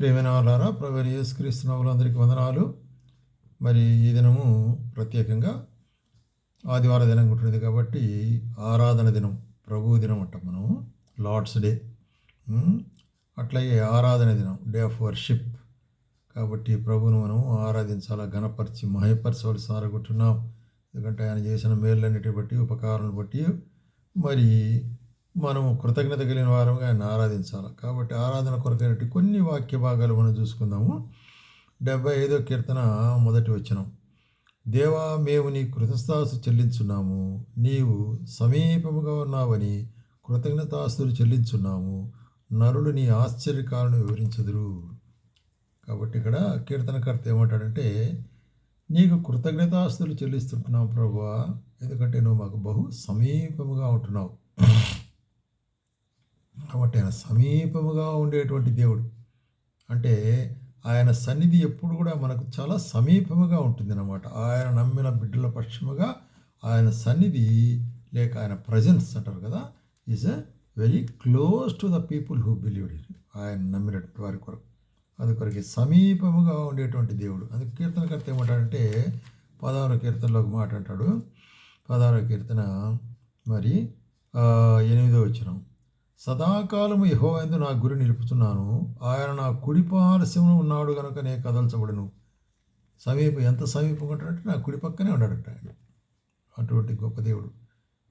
ప్రేమైన వాళ్ళారా ప్రభు అందరికీ వందనాలు. మరి ఈ దినము ప్రత్యేకంగా ఆదివార దినం ఉంటుంది కాబట్టి ఆరాధన దినం ప్రభు దినం అంటాం మనం లార్డ్స్ డే. అట్లాగే ఆరాధన దినం డే ఆఫ్ వర్షిప్. కాబట్టి ప్రభును మనం ఆరాధించాలా గణపరిచి మహిపరచవలసి సారగొట్టున్నాం ఎందుకంటే ఆయన చేసిన మేళ్ళన్నిటి బట్టి ఉపకారాలను బట్టి మరి మనము కృతజ్ఞత కలిగిన వారంగా ఆయన ఆరాధించాలి? కాబట్టి ఆరాధన కొరకైనటువంటి కొన్ని వాక్య భాగాలు మనం చూసుకుందాము. డెబ్బై ఐదో కీర్తన మొదటి వచనం. దేవా మేము నీ కృతస్థాసు చెల్లించున్నాము. నీవు సమీపముగా ఉన్నావని కృతజ్ఞతాస్తులు చెల్లించున్నాము. నరులు నీ ఆశ్చర్యకాలను వివరించదురు. కాబట్టి ఇక్కడ కీర్తనకర్త ఏమంటాడంటే నీకు కృతజ్ఞతాస్తులు చెల్లిస్తుంటున్నావు ప్రభువా. ఎందుకంటే నువ్వు మాకు బహు సమీపముగా ఉంటున్నావు. కాబట్టి ఆయన సమీపముగా ఉండేటువంటి దేవుడు. అంటే ఆయన సన్నిధి ఎప్పుడు కూడా మనకు చాలా సమీపముగా ఉంటుంది అన్నమాట ఆయన నమ్మిన బిడ్డల పక్షముగా ఆయన సన్నిధి లేక ఆయన ప్రజెన్స్ అంటారు కదా is a very close to the people who believed ఆయన నమ్మినటువంటి వారి కొరకు. అది కొరకు సమీపముగా ఉండేటువంటి దేవుడు. అందుకు కీర్తనకర్త ఏమంటాడంటే పదహారో కీర్తనలో ఒక మాట అంటాడు. పదహారో కీర్తన మరి ఎనిమిదో వచ్చినాం సదాకాలము యెహోవాయందు నా గురి నిలుపుతున్నాను. ఆయన నా కుడి పారస్యమున ఉన్నాడు కనుక నే కదల్చబడును. సమీపం ఎంత సమీపంగా ఉంటాడంటే నా కుడి పక్కనే ఉన్నాడట ఆయన. అటువంటి గొప్ప దేవుడు.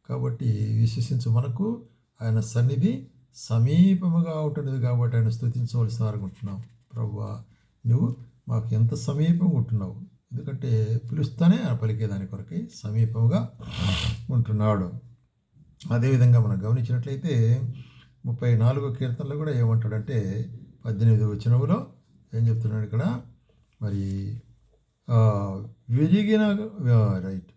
కాబట్టి విశ్వసించు మనకు ఆయన సన్నిధి సమీపముగా ఉంటున్నది కాబట్టి ఆయన స్థుతించవలసిన అనుకుంటున్నాం ప్రవ్వా నువ్వు మాకు ఎంత సమీపంగా ఉంటున్నావు? ఎందుకంటే పిలుస్తానే ఆయన పలికేదాని కొరకై సమీపముగా ఉంటున్నాడు. అదేవిధంగా మనం గమనించినట్లయితే ముప్పై నాలుగో కీర్తనలో కూడా ఏమంటాడంటే పద్దెనిమిది వచనములో ఏం చెప్తున్నాడు ఇక్కడ? మరి విరిగిన రైట్.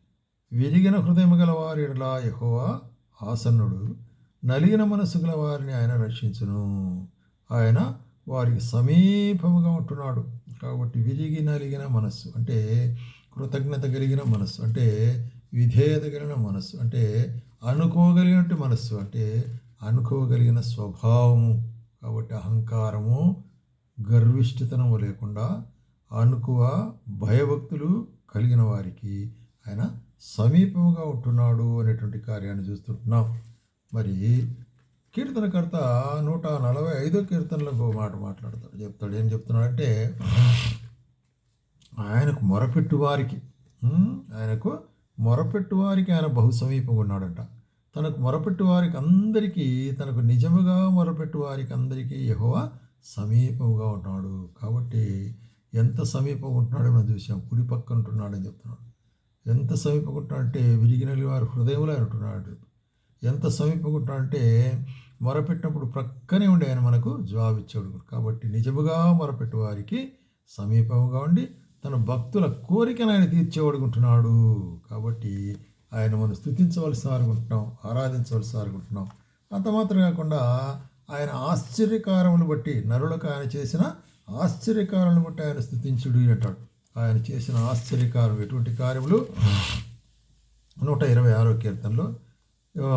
విరిగిన హృదయం గల వారి యహోవా ఆసన్నుడు. నలిగిన మనసు గల వారిని ఆయన రక్షించును. ఆయన వారికి సమీపముగా ఉంటున్నాడు. కాబట్టి విరిగి నలిగిన మనస్సు అంటే కృతజ్ఞత కలిగిన మనస్సు అంటే విధేయత కలిగిన మనస్సు అంటే అనుకోగలిగినట్టు మనస్సు అంటే అనుకోగలిగిన స్వభావము కాబట్టి అహంకారము గర్విష్ఠతనము లేకుండా అనుకువ భయభక్తులు కలిగిన వారికి ఆయన సమీపముగా ఉంటున్నాడు అనేటువంటి కార్యాన్ని చూస్తుంటున్నాం. మరి కీర్తనకర్త నూట నలభై ఐదో కీర్తనలో ఒక మాట మాట్లాడతాడు. చెప్తాడు. ఏం చెప్తున్నాడంటే ఆయనకు మొరపెట్టు వారికి ఆయనకు మొరపెట్టు వారికి ఆయన బహు సమీపంగా ఉన్నాడంట. తనకు మొరపెట్టు వారికి అందరికీ తనకు నిజముగా మొరపెట్టు వారికి అందరికీ యహోవ సమీపముగా ఉంటున్నాడు కాబట్టి ఎంత సమీపంగా ఉంటున్నాడో మనం చూసాం. కుడి పక్కన ఉంటున్నాడని చెప్తున్నాడు. ఎంత సమీపంగా ఉంటున్నాడంటే విరిగిన వారి హృదయంలో ఆయన ఉంటున్నాడు. ఎంత సమీపంగా ఉంటున్నాడంటే మొరపెట్టినప్పుడు ప్రక్కనే ఉండి ఆయన మనకు జవాబిచ్చాడు. కాబట్టి నిజముగా మొరపెట్టు వారికి సమీపముగా ఉండి తన భక్తుల కోరికను ఆయన తీర్చేవాడుకుంటున్నాడు కాబట్టి ఆయన మనం స్థుతించవలసి అనుకుంటున్నాం ఆరాధించవలసి అనుకుంటున్నాం అంత మాత్రం కాకుండా ఆయన ఆశ్చర్యకారములు బట్టి నరులకు ఆయన చేసిన ఆశ్చర్యకారములు బట్టి ఆయన స్థుతించుడు అంటాడు. ఆయన చేసిన ఆశ్చర్యకారం ఎటువంటి కార్యములు? నూట ఇరవై ఆరో కీర్తనలో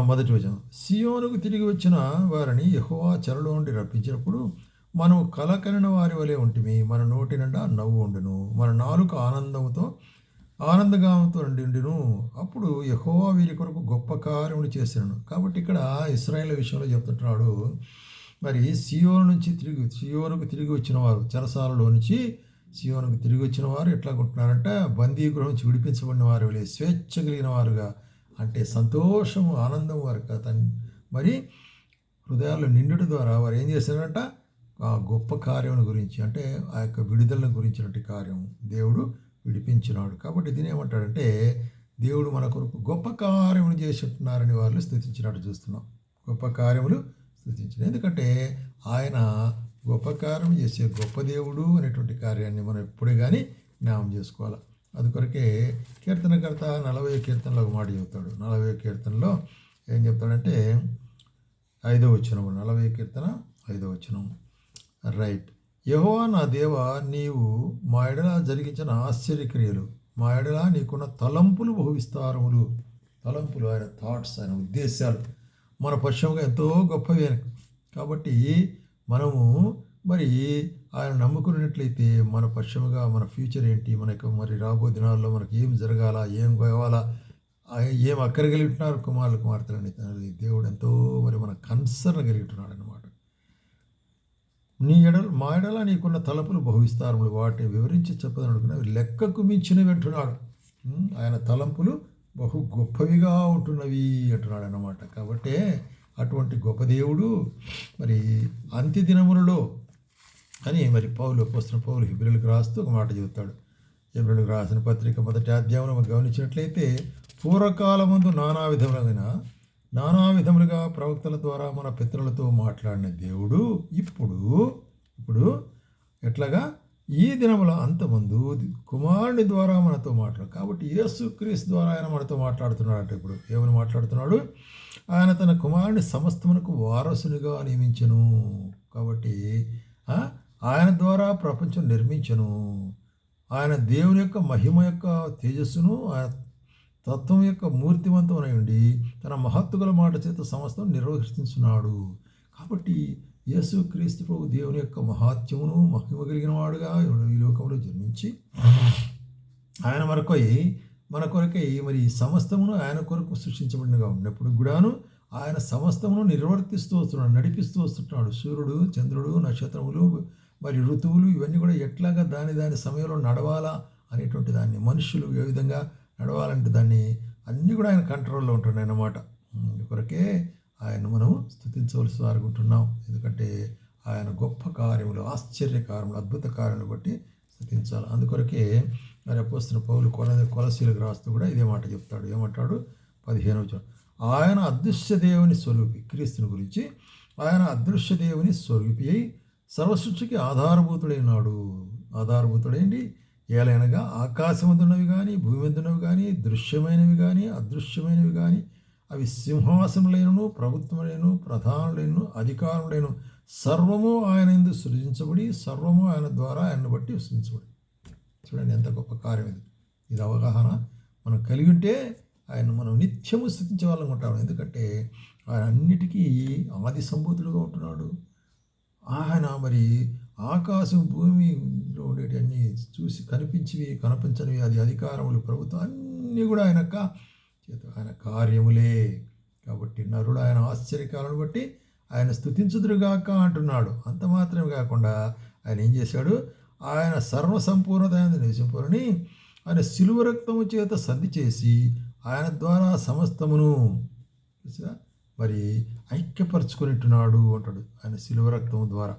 మొదటి వచనం. సియోనుకు తిరిగి వచ్చిన వారిని యహోవా చెరలో నుండి రప్పించినప్పుడు మనం కలకలిన వారి వలె ఉంటిమి మన నోటి నిండా నవ్వు ఉండును. మన నాలుక ఆనందంతో ఆనందగామంతో నిండిను. అప్పుడు యహోవా వీరి కొరకు గొప్ప కార్యములు చేశాను కాబట్టి ఇక్కడ ఇస్రాయేల్ విషయంలో చెప్తుంటున్నాడు. మరి సియోను నుంచి తిరిగి సియోనుకు తిరిగి వచ్చిన వారు చెరసాలలో నుంచి సియోనుకు తిరిగి వచ్చిన వారు ఎట్లా ఉంటున్నారంటే బందీ గృహం నుంచి విడిపించబడిన వారు వలె స్వేచ్ఛ కలిగిన వారుగా అంటే సంతోషము ఆనందం వారు తన్ మరి హృదయాల్లో నిండుట ద్వారా వారు ఏం చేశారంట? ఆ గొప్ప కార్యం గురించి అంటే ఆ యొక్క విడుదలను గురించినటువంటి కార్యం దేవుడు విడిపించినాడు. కాబట్టి దీని ఏమంటాడంటే దేవుడు మన కొరకు గొప్ప కార్యములు చేసి వాళ్ళు స్థుతించినట్టు చూస్తున్నాం. గొప్ప కార్యములు స్థుతించిన. ఎందుకంటే ఆయన గొప్ప కార్యం చేసే గొప్ప దేవుడు అనేటువంటి కార్యాన్ని మనం ఎప్పుడే కానీ జ్ఞాపం చేసుకోవాలి. అది కొరకే కీర్తనకర్త నలభై కీర్తనలో ఒక మాట చెబుతాడు నలభై కీర్తనలో ఏం చెప్తాడంటే ఐదో వచనం నలభై కీర్తన ఐదో వచనం రైట్. యహోవా నా దేవ నీవు మా ఎడల జరిగించిన ఆశ్చర్యక్రియలు మా ఎడల నీకున్న తలంపులు బహువిస్తారములు. తలంపులు ఆయన థాట్స్ ఆయన ఉద్దేశాలు మన పశ్చిమగా ఎంతో గొప్పవి కాబట్టి మనము మరి ఆయన నమ్ముకున్నట్లయితే మన పశ్చిమగా మన ఫ్యూచర్ ఏంటి మనకు మరి రాబో దినాల్లో మనకి ఏం జరగాల ఏం కావాలా ఏం అక్కర కలిగి ఉంటున్నారు కుమారులు కుమార్తెలని దేవుడు ఎంతో మరి మన కన్సర్న్ కలిగి ఉంటున్నాడు అనమాట నీ ఎడలు మా ఎడల నీకున్న తలపులు బహువిస్తారములు. వాటిని వివరించి చెప్పదని లెక్కకు మించినవి అంటున్నాడు ఆయన తలంపులు బహు గొప్పవిగా ఉంటున్నవి అంటున్నాడు అన్నమాట. కాబట్టి అటువంటి గొప్ప దేవుడు మరి అంత్య దినములలో అని మరి పౌలు పోస్తున్న పౌలు హిబ్రిలకు రాస్తూ ఒక మాట చెబుతాడు. హిబ్రిలకు రాసిన పత్రిక మొదటి అధ్యాయంలో గమనించినట్లయితే పూర్వకాలముందు నానా విధములైన నానా విధములుగా ప్రవక్తల ద్వారా మన పితరులతో మాట్లాడిన దేవుడు ఇప్పుడు ఇప్పుడు ఎట్లాగా? ఈ దినముల అంతమందు కుమారుని ద్వారా మనతో మాట్లాడు. కాబట్టి యేసు ద్వారా ఆయన మనతో మాట్లాడుతున్నాడు అంటే ఇప్పుడు. ఏమని మాట్లాడుతున్నాడు? ఆయన తన కుమారుని సమస్తమునకు వారసునిగా నియమించను. కాబట్టి ఆయన ద్వారా ప్రపంచం నిర్మించను. ఆయన దేవుని యొక్క మహిమ యొక్క తేజస్సును ఆయన తత్వం యొక్క మూర్తివంతమై ఉండి తన మహత్తుగల మాట చేత సమస్తం నిర్వహిస్తున్నాడు కాబట్టి యేసు క్రీస్తు ప్రభు దేవుని యొక్క మహాత్యమును మహిమ కలిగిన వాడుగా ఈ లోకంలో జన్మించి ఆయన మనకై మన కొరకై మరి ఈ సమస్తమును ఆయన కొరకు సృష్టించబడినగా ఉన్నప్పుడు కూడాను ఆయన సమస్తమును నిర్వర్తిస్తూ వస్తున్నాడు నడిపిస్తూ వస్తున్నాడు. సూర్యుడు చంద్రుడు నక్షత్రములు మరి ఋతువులు ఇవన్నీ కూడా ఎట్లాగా దాని దాని సమయంలో నడవాలా అనేటువంటి దాన్ని మనుషులు ఏ విధంగా నడవాలంటే దాన్ని అన్నీ కూడా ఆయన కంట్రోల్లో ఉంటున్నాయి అన్నమాట. కొరకే ఆయన మనం స్థుతించవలసి వారుకుంటున్నాం. ఎందుకంటే ఆయన గొప్ప కార్యములు ఆశ్చర్య కార్యములు అద్భుత కార్యములు బట్టి స్థుతించాలి అందుకొరకే మరి అపోస్తున్న పౌలు కొల కొలసీలకు రాస్తూ కూడా ఇదే మాట చెప్తాడు. ఏమంటాడు? పదిహేను వచనం. ఆయన అదృశ్య దేవుని స్వరూపి క్రీస్తుని గురించి ఆయన అదృశ్య దేవుని స్వరూపి అయి సర్వసృష్టికి ఆధారభూతుడైనాడు ఆధారభూతుడేంటి ఏలైనగా ఆకాశమందున్నవి కానీ భూమి మీదున్నవి కానీ దృశ్యమైనవి కానీ అదృశ్యమైనవి కానీ అవి సింహాసములైనను ప్రభుత్వములైన ప్రధానులైన అధికారులైన సర్వము ఆయన ఎందు సృజించబడి సర్వము ఆయన ద్వారా ఆయన బట్టి సృజించబడి చూడండి ఎంత గొప్ప కార్యం ఇది. ఇది అవగాహన. మనం కలిగి ఉంటే ఆయన మనం నిత్యము స్థుతించే వాళ్ళం ఉంటాము ఎందుకంటే ఆయన అన్నిటికీ ఆది సంభూతులుగా ఉంటున్నాడు. ఆయన మరి ఆకాశం భూమిలో ఉండేటన్నీ చూసి కనిపించివి కనిపించనివి. అది అధికారములు ప్రభుత్వం అన్నీ కూడా ఆయన చేత ఆయన కార్యములే. కాబట్టి నరుడు ఆయన ఆశ్చర్యకాలను బట్టి ఆయన స్థుతించుదురుగాక అంటున్నాడు. అంత మాత్రమే కాకుండా ఆయన ఏం చేశాడు? ఆయన సర్వసంపూర్ణత ఆయన నివసింపురని ఆయన సిలువ రక్తము చేత సంధి చేసి ఆయన ద్వారా సమస్తమును మరి ఐక్యపరచుకునిట్టున్నాడు అంటాడు ఆయన సిలువ రక్తము ద్వారా.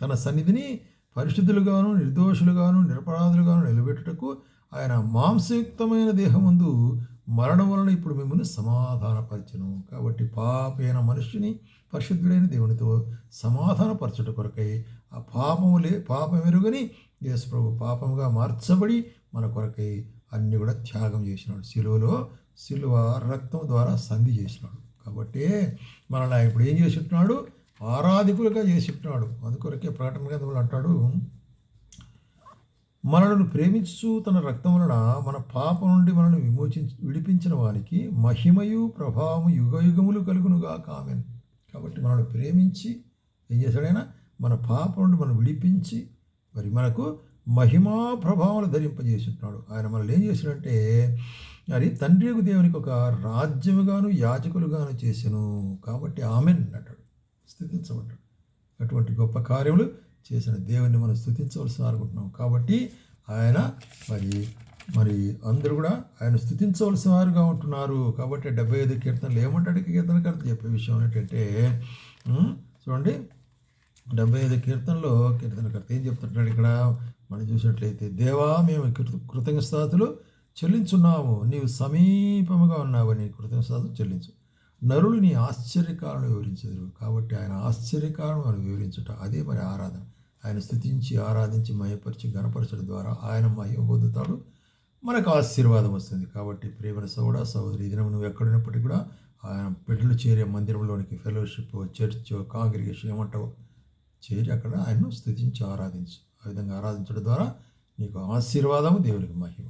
తన సన్నిధిని పరిశుద్ధులుగాను నిర్దోషులుగాను నిరపరాధులుగాను నిలబెట్టుటకు ఆయన మాంసయుక్తమైన దేహమందు మరణం వలన ఇప్పుడు మిమ్మల్ని సమాధానపరచను. కాబట్టి పాపైన మనుష్యుని పరిశుద్ధుడైన దేవునితో సమాధానపరచుట కొరకై ఆ పాపములే పాపమెరుగని పాపం పాపముగా మార్చబడి మన కొరకై అన్ని కూడా త్యాగం చేసినాడు. శిలువలో శిలువ రక్తం ద్వారా సంధి చేసినాడు. కాబట్టి మనల్ని ఇప్పుడు ఏం చేసి ఆరాధికులుగా చేసి చెప్పినాడు. అందుకొరకే ప్రకటన గ్రంథంలో అంటాడు మనలను ప్రేమించు తన రక్తం వలన మన పాపం నుండి మనల్ని విమోచించి విడిపించిన వానికి మహిమయు ప్రభావము యుగయుగములు కలుగునుగా కామెన్ కాబట్టి మనల్ని ప్రేమించి ఏం చేశాడైనా మన పాపం నుండి మనం విడిపించి మరి మనకు మహిమా ప్రభావాలు ధరింపజేస్తున్నాడు ఆయన మనల్ని ఏం చేశాడంటే మరి తండ్రి దేవునికి ఒక రాజ్యముగాను యాజకులుగాను చేసెను. కాబట్టి ఆమెన్ అంటాడు. స్థుతించబడ్డాడు. అటువంటి గొప్ప కార్యములు చేసిన దేవుణ్ణి మనం స్థుతించవలసిన అనుకుంటున్నాం. కాబట్టి ఆయన మరి మరి అందరూ కూడా ఆయన స్థుతించవలసిన వారుగా ఉంటున్నారు. కాబట్టి డెబ్బై ఐదు కీర్తనలు ఏమంటాడు కీర్తనకర్త చెప్పే విషయం ఏంటంటే చూడండి డెబ్బై ఐదు కీర్తనలో కీర్తనకర్త ఏం చెప్తుంటాడు ఇక్కడ? మనం చూసినట్లయితే దేవా మేము కృత- చెల్లించున్నాము. నీవు సమీపముగా ఉన్నావని కృతజ్ఞతాస్తులు చెల్లించు. నరులు నీ ఆశ్చర్యకాలను వివరించరు కాబట్టి ఆయన ఆశ్చర్యకాలను మనం వివరించట అదే మరి ఆరాధన. ఆయన స్థుతించి ఆరాధించి మయపరిచి గణపరచడం ద్వారా ఆయన మహిమ పొందుతాడు. మనకు ఆశీర్వాదం వస్తుంది. కాబట్టి ప్రేమల సోడ సహోదరి ఈ దినం నువ్వు ఎక్కడున్నప్పటికీ కూడా ఆయన బిడ్డలు చేరే మందిరంలోనికి ఫెలోషిప్ చర్చ్ కాంగ్రిగేషన్ ఏమంటావు చేరి అక్కడ ఆయన్ను స్థుతించి ఆరాధించు. ఆ విధంగా ఆరాధించడం ద్వారా నీకు ఆశీర్వాదము దేవునికి మహిమ.